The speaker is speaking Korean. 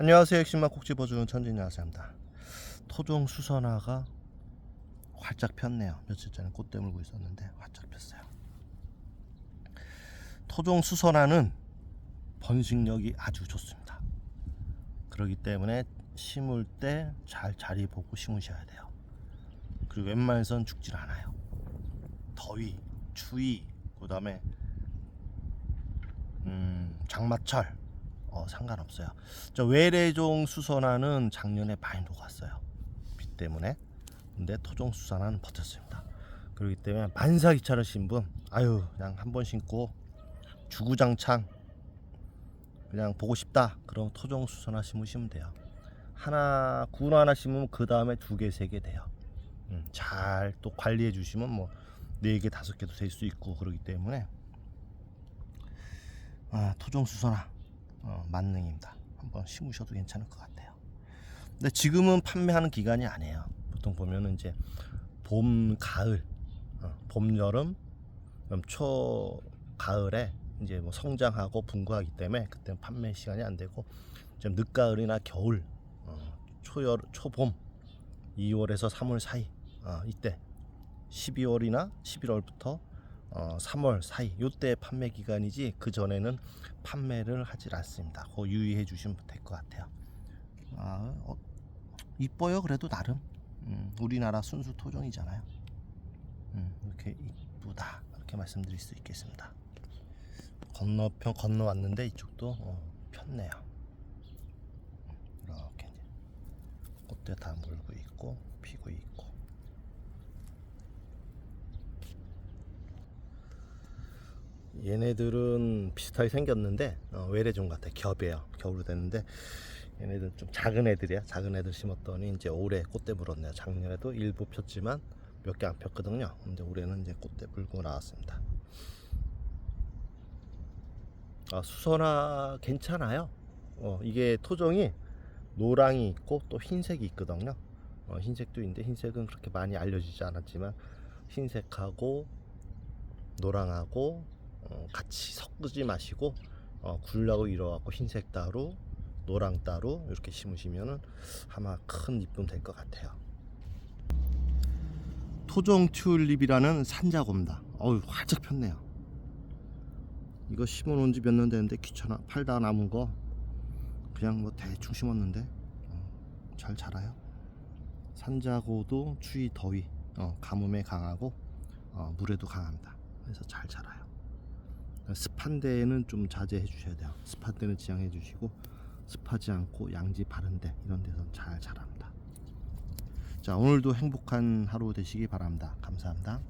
안녕하세요. 엑신마 꼭지 버주는 천진이 아세입니다. 토종 수선화가 활짝 폈네요. 며칠 전에 꽃대 물고 있었는데 활짝 폈어요. 토종 수선화는 번식력이 아주 좋습니다. 그렇기 때문에 심을 때 잘 자리 보고 심으셔야 돼요. 그리고 웬만해선 죽질 않아요. 더위, 추위, 그 다음에 음, 장마철 어, 상관없어요. 저 외래종 수선화는 작년에 많이 녹았어요. 비 때문에. 근데 토종 수선화는 버텼습니다. 그렇기 때문에 만사기차를 신분 아유 그냥 한 번 신고 주구장창 그냥 보고 싶다. 그럼 토종 수선화 심으시면 돼요. 하나 군 하나 심으면 그 다음에 두 개, 세 개 돼요. 음, 잘또 관리해 주시면 뭐 네 개, 다섯 개도 될 수 있고 그러기 때문에 아, 토종 수선화 어, 만능입니다. 한번 심으셔도 괜찮을 것 같아요. 근데 지금은 판매하는 기간이 아니에요. 보통 보면은 이제 봄, 가을, 어, 봄, 여름, 초, 가을에 이제 뭐 성장하고 분구하기 때문에 그때 판매 시간이 안 되고 좀 늦가을이나 겨울, 어, 초여, 초봄, 2월에서 3월 사이 어, 이때 12월이나 11월부터 어, 3월 사이 요때 판매 기간이지 그 전에는 판매를 하질 않습니다. 그 유의해 주시면 될 것 같아요. 아, 어, 이뻐요 그래도 나름 음, 우리나라 순수 토종이잖아요. 음, 이렇게 이쁘다 이렇게 말씀드릴 수 있겠습니다. 건너편 건너왔는데 이쪽도 어, 폈네요. 음, 이렇게 이제 꽃대 다 물고 있고 피고 있고. 얘네들은 비슷하게 생겼는데 어, 외래종 같아 겹이에요. 겹으로 됐는데 얘네들 좀 작은 애들이야. 작은 애들 심었더니 이제 올해 꽃대 물었네요. 작년에도 일부 폈지만 몇 개 안 폈거든요. 근데 올해는 이제 꽃대 물고 나왔습니다. 아 수선화 괜찮아요. 어, 이게 토종이 노랑이 있고 또 흰색이 있거든요. 어, 흰색도 있는데 흰색은 그렇게 많이 알려지지 않았지만 흰색하고 노랑하고 어, 같이 섞지 마시고 어, 굴라고 이뤄갖고 흰색 따로 노랑 따로 이렇게 심으시면은 아마 큰 이쁨 될 것 같아요. 토종 튤립이라는 산자고입니다. 어우 활짝 폈네요. 이거 심어놓은 지 몇 년 됐는데 귀찮아 팔다 남은 거 그냥 뭐 대충 심었는데 어, 잘 자라요. 산자고도 추위 더위 어, 가뭄에 강하고 어, 물에도 강합니다. 그래서 잘 자라요. 습한 데에는 좀 자제해 주셔야 돼요. 습한 데는 지양해 주시고 습하지 않고 양지 바른 데 이런 데서 잘 자랍니다. 자 오늘도 행복한 하루 되시기 바랍니다. 감사합니다.